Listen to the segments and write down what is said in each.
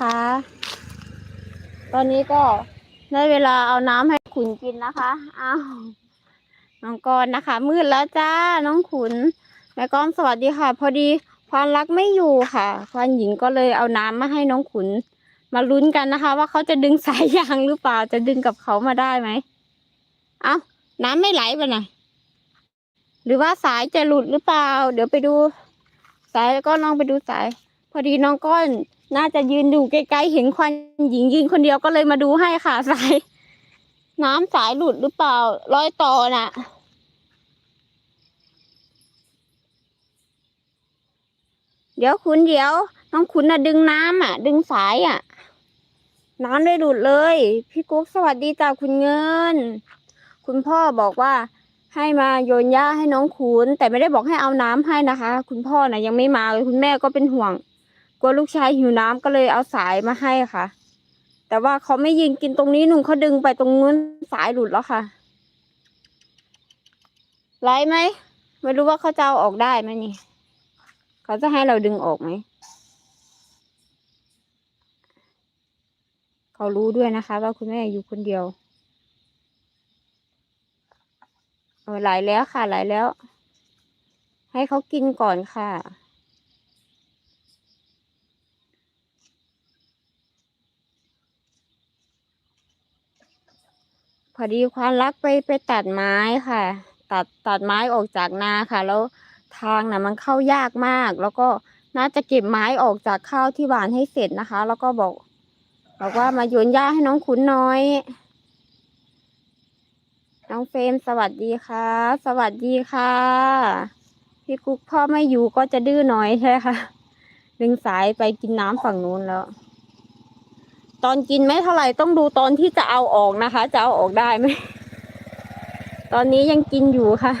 คะ ตอนนี้ก็ได้เวลาเอาน้ำให้ขุนกินนะคะ อ้าว น้องกรณ์นะคะ มืดแล้วจ้า น้องขุน แม่ก้อนสวัสดีค่ะ พอดีควานรักไม่อยู่ค่ะ ควานหญิงก็เลยเอาน้ำมาให้น้องขุน มาลุ้นกันนะคะ ว่าเขาจะดึงสายยางหรือเปล่า จะดึงกับเขามาได้ไหม เอ้า น้ำไม่ไหลไปไหนหรือว่าสายจะหลุดหรือเปล่า เดี๋ยวไปดู สายแล้วก็ลองไปดูสาย พอดีน้องก้อน น่าจะยืนดูไกลๆเห็นควันหญิงยืนคนเดียวก็เลยมาดูให้ค่ะสาย น้ำสายหลุดหรือเปล่า รอยต่อน่ะ เดี๋ยวคุณเดี๋ยวน้องคุณน่ะดึงน้ำอะ ดึงสายอะ น้ำได้หลุดเลย พี่กุ๊กสวัสดีจ้าคุณเงิน คุณพ่อบอกว่าให้มาโยนหญ้าให้น้องขุนแต่ไม่ได้บอกให้เอาน้ำให้นะคะ คุณพ่อน่ะยังไม่มาเลยคุณแม่ก็เป็นห่วง กลัวลูกชายหิวน้ำก็เลยเอาสายมาให้ค่ะ แต่ว่าเขาไม่ยิงกินตรงนี้หนุ่งเขาดึงไปตรงนู้นสายหลุดแล้วค่ะไหลไหมไม่รู้ว่าเขาจะเอาออกได้ไหมนี่ เขาจะให้เราดึงออกไหมเขารู้ด้วยนะคะ ว่าคุณแม่อยู่คนเดียวเออไหลแล้วค่ะไหลแล้ว ให้เขากินก่อนค่ะ อดีควานรักไปไปตัดไม้ค่ะ ตัดตัดไม้ออกจากนาค่ะ แล้วทางน่ะมันเข้ายากมาก แล้วก็น่าจะเก็บไม้ออกจากข้าวที่หวานให้เสร็จนะคะ แล้วก็บอกบอกว่ามาโยนหญ้าให้น้องขุนน้อย น้องเฟรมสวัสดีค่ะ สวัสดีค่ะ พี่กุ๊กพ่อไม่อยู่ก็จะดื้อหน่อยใช่ค่ะ ดึงสายไปกินน้ำฝั่งนู้นแล้ว ตอนกินไม่เท่าไหร่ต้องดูตอนที่จะเอาออกนะคะ จะเอาออกได้ไหม ตอนนี้ยังกินอยู่ค่ะ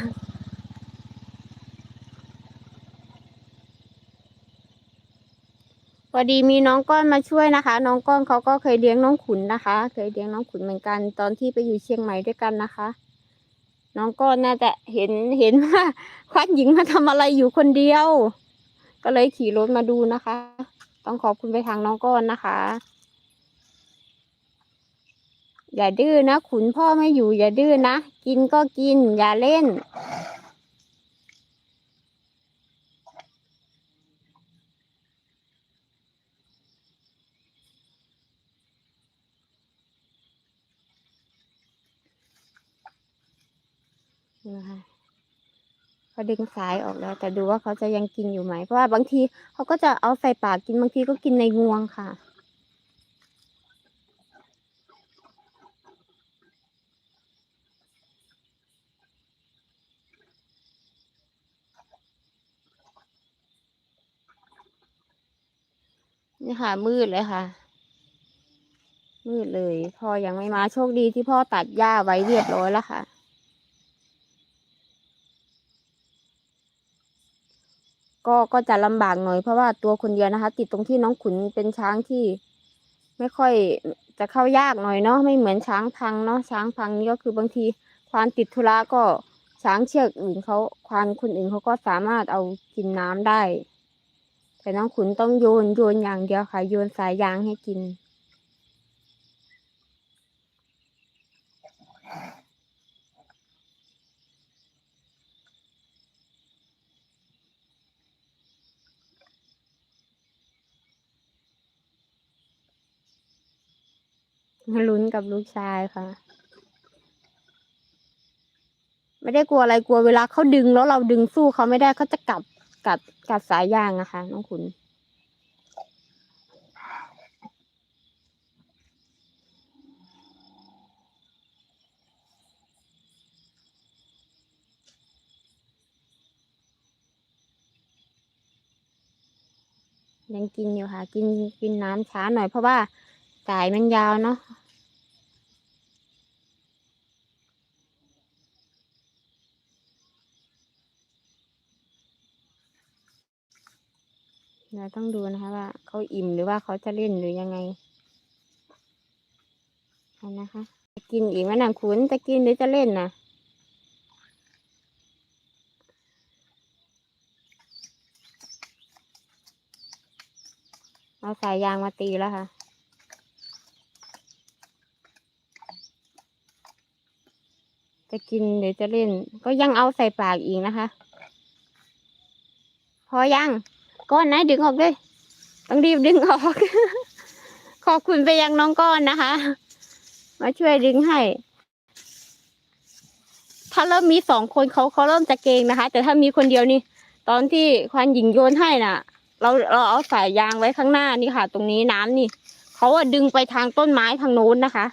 พอดีมีน้องก้อนมาช่วยนะคะ น้องก้อนเขาก็เคยเลี้ยงน้องขุนนะคะ เคยเลี้ยงน้องขุนเหมือนกัน ตอนที่ไปอยู่เชียงใหม่ด้วยกันนะคะ น้องก้อนน่าจะเห็นเห็นว่าควัดหญิงมาทำอะไรอยู่คนเดียว ก็เลยขี่รถมาดูนะคะ ต้องขอบคุณไปทางน้องก้อนนะคะ อย่าดื้อนะขุนพ่อไม่อยู่ อย่าดื้อนะ กินก็กิน อย่าเล่น นะคะเขาดึงสายออกแล้ว แต่ดูว่าเขาจะยังกินอยู่ไหม เพราะว่าบางทีเขาก็จะเอาใส่ปากกินบางทีก็กินในงวงค่ะ นี่ค่ะ มืดเลยค่ะ มืดเลย พ่อยังไม่มาโชคดีที่พ่อตัดหญ้าไว้เรียบร้อยแล้วค่ะ ก็ก็จะลำบากหน่อยเพราะว่าตัวคนเดียวนะคะ ติดตรงที่น้องขุนเป็นช้างที่ ไม่ค่อยจะเข้ายากหน่อยเนาะไม่เหมือนช้างพังเนาะช้างพังนี่ก็คือบางทีควานติดธุระก็ช้างเชือกอื่นเขาควานคนอื่นเขาก็สามารถเอากินน้ำได้ แต่น้องขุนต้องโยนโยนอย่างเดียวค่ะ โยนสายยางให้กิน ลุ้นกับลูกชายค่ะ ไม่ได้กลัวอะไรกลัวเวลาเขาดึงแล้วเราดึงสู้เขาไม่ได้เขาจะกัด กัดกัดสายยางอะคะ น้องขุนยังกินอยู่ค่ะ กินกินน้ำช้าหน่อยเพราะว่าสายมันยาวเนาะ เราต้องดูนะคะว่าเขาอิ่มหรือว่าเขาจะเล่นหรือยังไงนะคะจะกินอีกไหมนะคุณจะกินหรือจะเล่นนะเอาสายยางมาตีแล้วค่ะจะกินหรือจะเล่น ก็ยังเอาใส่ปากอีกนะคะ พอยัง ก้อนไหนดึงออกเลย ต้องรีบดึงออก ขอบคุณไปยังน้องก้อนนะคะ มาช่วยดึงให้ ถ้าเริ่มมีสองคนเขาเขาเริ่มจะเกงนะคะ แต่ถ้ามีคนเดียวนี่ ตอนที่ควานหญิงโยนให้น่ะ เราเราเอาสายยางไว้ข้างหน้านี่ค่ะ ตรงนี้น้ำนี่เขาอะดึงไปทางต้นไม้ทางโน้นนะคะ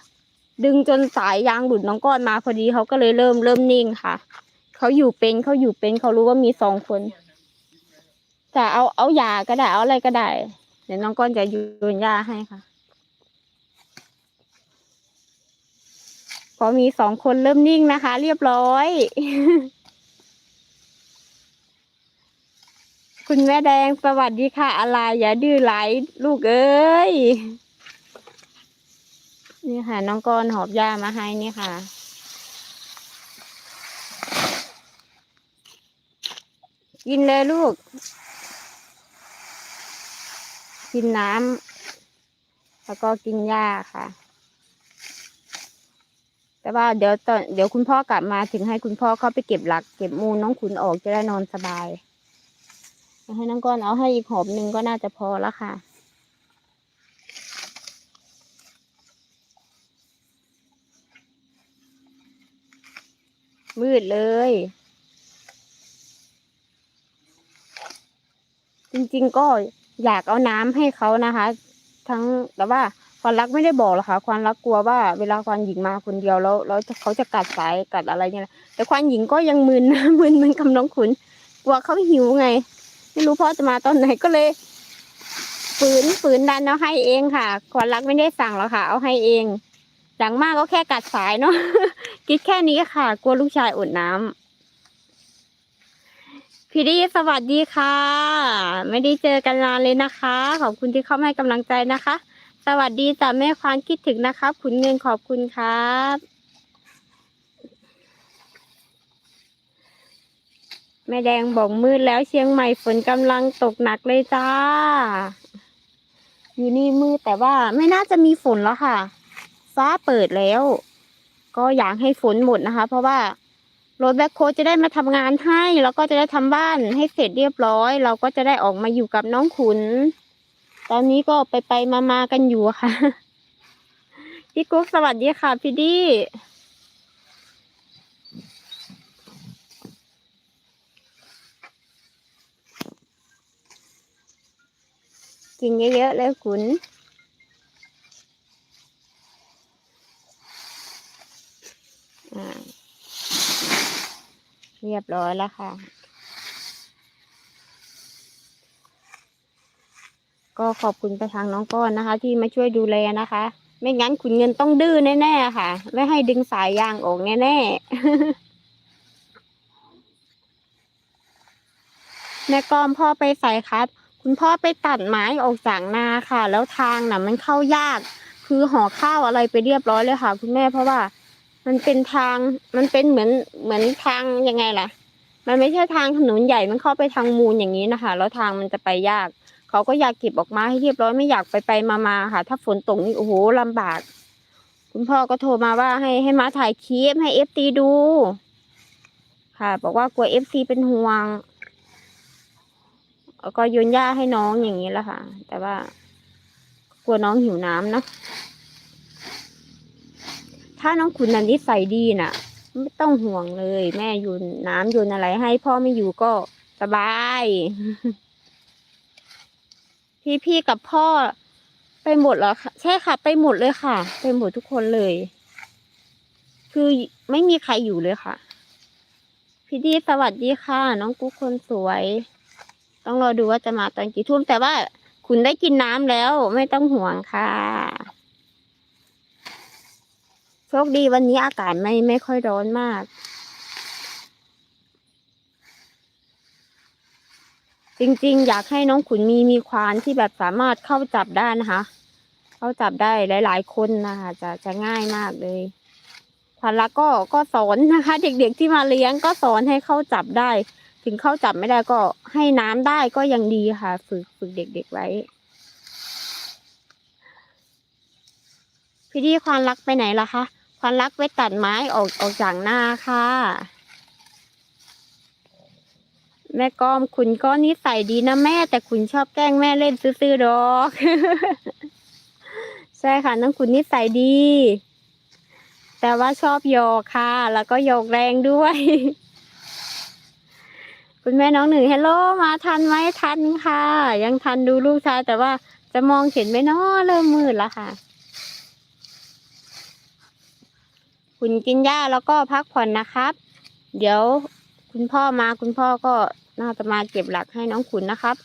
ดึงจนสายยางหลุดน้องก้อนมาพอดีเขาก็เลยเริ่มเริ่มนิ่งค่ะเขาอยู่เป็นเขาอยู่เป็นเขารู้ว่ามีสองคน จะเอาเอายาก็ได้เอาอะไรก็ได้ เดี๋ยวน้องก้อนจะโยนยาให้ค่ะพอมีสองคนเริ่มนิ่งนะคะ เรียบร้อย คุณแม่แดงสวัสดีค่ะ อะไร อย่าดื้อไหลลูกเอ้ย นี่ค่ะ น้องกรณ์หอบยามาให้นี่ค่ะกินเลยลูก กินน้ำแล้วก็กินหญ้าค่ะ แต่ว่าเดี๋ยวตอนเดี๋ยวคุณพ่อกลับมาถึงให้คุณพ่อเข้าไปเก็บหลัก เก็บมูลน้องขุนออกจะได้นอนสบายให้น้องก้อนเอาให้อีกหอบหนึ่งก็น่าจะพอแล้วค่ะมืดเลย จริงๆก็ อยากเอาน้ำให้เขานะคะ ทั้งแต่ว่าควานรักไม่ได้บอกหรอกค่ะควานรักกลัวว่าเวลาควานหญิงมาคนเดียวแล้วแล้วเขาจะกัดสายกัดอะไรเนี่ยแต่ควานหญิงก็ยังมึนนะมึนมือนกับน้องขุนกลัวเขาหิวไง ไม่รู้พ่อจะมาตอนไหนก็เลยฝืนฝืนดันเอาให้เองค่ะควานรักไม่ได้สั่งหรอกค่ะ เอาให้เองอย่างมากก็แค่กัดสายเนาะคิดแค่นี้ค่ะ กลัวลูกชายอดน้ำ พี่ดีสวัสดีค่ะ ไม่ได้เจอกันนานเลยนะคะ ขอบคุณที่เข้ามาให้กำลังใจนะคะ สวัสดีจ้ะแม่ควานคิดถึงนะครับขุนเงินขอบคุณครับแม่แดงบอกมืดแล้วเชียงใหม่ฝนกำลังตกหนักเลยจ้า อยู่นี่มืดแต่ว่าไม่น่าจะมีฝนแล้วค่ะ ฟ้าเปิดแล้ว ก็อยากให้ฝนหมดนะคะ เพราะว่า รถแบ็คโฮจะได้มาทำงานให้ แล้วก็จะได้ทำบ้านให้เสร็จเรียบร้อย เราก็จะได้ออกมาอยู่กับน้องขุน ตอนนี้ก็ไปไปมามากันอยู่ค่ะพี่กุ๊กสวัสดีค่ะพี่ดีกินเยอะๆเลยขุน อ่า เรียบร้อยแล้วค่ะ ก็ขอบคุณไปทางน้องก้อนนะคะ ที่มาช่วยดูแลนะคะ ไม่งั้นขุนเงินต้องดื้อแน่ๆค่ะ ไม่ให้ดึงสายยางออกแน่ๆแม่กอมพ่อไปใส่ครับ คุณพ่อไปตัดไม้ออกจากนาค่ะ แล้วทางน่ะ มันเข้ายาก คือห่อข้าวอะไรไปเรียบร้อยเลยค่ะ คุณแม่เพราะว่า มันเป็นทาง มันเป็นเหมือนเหมือนทางยังไงล่ะ มันไม่ใช่ทางถนนใหญ่มันเข้าไปทางมูลอย่างนี้นะคะ แล้วทางมันจะไปยาก เขาก็อยากเก็บออกมาให้เรียบร้อยไม่อยากไปไปมามาค่ะ ถ้าฝนตกนี่โอ้โหลำบาก คุณพ่อก็โทรมาว่าให้ให้มาถ่ายคลิปให้เอฟซีดู ค่ะ บอกว่ากลัวเอฟซีเป็นห่วงแล้วก็โยนหญ้าให้น้องอย่างนี้แหละค่ะ แต่ว่ากลัวน้องหิวน้ำนะ ถ้าน้องขุนนันนิสัยดีน่ะ ไม่ต้องห่วงเลย แม่โยนน้ำโยนอะไรให้ พ่อไม่อยู่ก็สบาย พี่พี่กับพ่อไปหมดเหรอใช่ค่ะ ไปหมดเลยค่ะ ไปหมดทุกคนเลย คือไม่มีใครอยู่เลยค่ะ พี่ดีสวัสดีค่ะ น้องกุ๊กคนสวย ต้องรอดูว่าจะมาตอนกี่ทุ่มแต่ว่าคุณได้กินน้ำแล้วไม่ต้องห่วงค่ะ โชคดีวันนี้อากาศไม่ไม่ค่อยร้อนมาก จริงๆ อยากให้น้องขุนมีมีควานที่แบบสามารถเข้าจับได้นะคะ เข้าจับได้หลาย ๆ คนนะคะ จะจะง่ายมากเลยควานรักก็ก็สอนนะคะ เด็กๆที่มาเลี้ยงก็สอนให้เข้าจับได้ ถึงเข้าจับไม่ได้ก็ให้น้ำได้ก็ยังดีค่ะ ฝึกฝึกเด็ก ๆ ไว้พี่ดีควานรักไปไหนล่ะคะ ควานรักไปตัดไม้ออกออกจากหน้าค่ะ แม่ก้อมคุณก็นิสัยดีนะแม่ แต่คุณชอบแกล้งแม่เล่นซื่อๆดอก ใช่ค่ะน้องคุณนิสัยดี แต่ว่าชอบโยกค่ะ แล้วก็โยกแรงด้วย คุณแม่น้องหนึ่งเฮลโลมาทันไหมทันค่ะ ยังทันดูลูกชายแต่ว่าจะมองเห็นไหมเนาะเริ่มมืดแล้วค่ะ คุณกินหญ้าแล้วก็พักผ่อนนะครับ เดี๋ยวคุณพ่อมาคุณพ่อก็น่าจะมาเก็บหลักให้น้องขุนนะครับ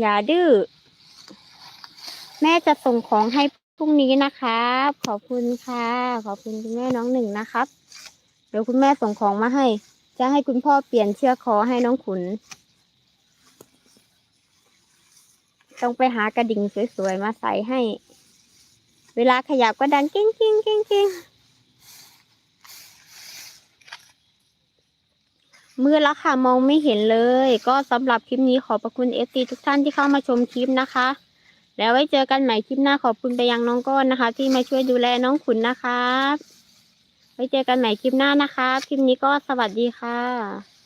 อย่าดื้อ แม่จะส่งของให้พรุ่งนี้นะครับ ขอบคุณค่ะ ขอบคุณคุณแม่น้องหนึ่งนะครับ เดี๋ยวคุณแม่ส่งของมาให้ จะให้คุณพ่อเปลี่ยนเชือกคอให้น้องขุน ต้องไปหากระดิ่งสวยๆมาใส่ให้ เวลาขยับก็ดังกิ้งกิ้งกิ้งกิ้ง มืดแล้วค่ะมองไม่เห็นเลย ก็สำหรับคลิปนี้ขอบพระคุณเอฟซีทุกท่านที่เข้ามาชมคลิปนะคะ แล้วไว้เจอกันใหม่คลิปหน้าขอบคุณไปยังน้องก้อนนะคะ ที่มาช่วยดูแลน้องขุนนะคะไว้เจอกันใหม่คลิปหน้านะคะ คลิปนี้ก็สวัสดีค่ะ